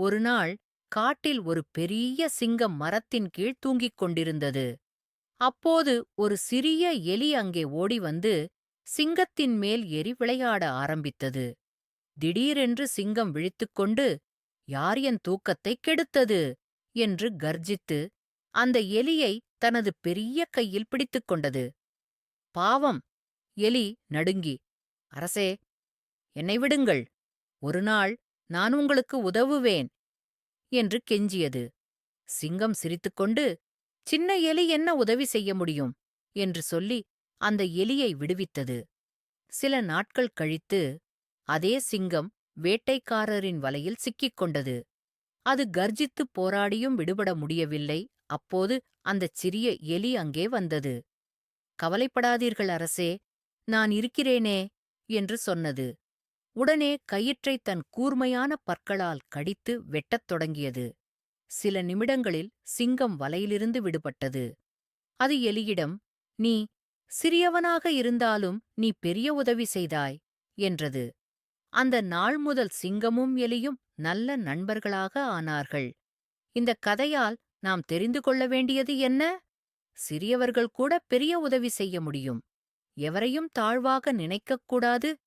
ஒருநாள் காட்டில் ஒரு பெரிய சிங்கம் மரத்தின் கீழ் தூங்கிக் கொண்டிருந்தது. அப்போது ஒரு சிறிய எலி அங்கே ஓடி வந்து சிங்கத்தின் மேல் ஏறி விளையாட ஆரம்பித்தது. திடீரென்று சிங்கம் விழித்துக்கொண்டு யார் என் தூக்கத்தைக் கெடுத்தது? என்று கர்ஜித்து அந்த எலியை தனது பெரிய கையில் பிடித்துக் கொண்டது. பாவம் எலி நடுங்கி அரசே என்னை விடுங்கள். ஒருநாள் நான் உங்களுக்கு உதவுவேன் என்று கெஞ்சியது. சிங்கம் சிரித்துக்கொண்டு சின்ன எலி என்ன உதவி செய்ய முடியும்? என்று சொல்லி அந்த எலியை விடுவித்தது. சில நாட்கள் கழித்து அதே சிங்கம் வேட்டைக்காரரின் வலையில் சிக்கிக் கொண்டது. அது கர்ஜித்துப் போராடியும் விடுபட முடியவில்லை. அப்போது அந்தச் சிறிய எலி அங்கே வந்தது. கவலைப்படாதீர்கள் அரசே நான் இருக்கிறேனே என்று சொன்னது. உடனே கயிற்றை தன் கூர்மையான பற்களால் கடித்து வெட்டத் தொடங்கியது. சில நிமிடங்களில் சிங்கம் வலையிலிருந்து விடுபட்டது. அது எலியிடம் நீ சிறியவனாக இருந்தாலும் நீ பெரிய உதவி செய்தாய் என்றது. அந்த நாள் முதல் சிங்கமும் எலியும் நல்ல நண்பர்களாக ஆனார்கள். இந்த கதையால் நாம் தெரிந்து கொள்ள வேண்டியது என்ன? சிறியவர்கள் கூட பெரிய உதவி செய்ய முடியும். எவரையும் தாழ்வாக நினைக்கக் கூடாது.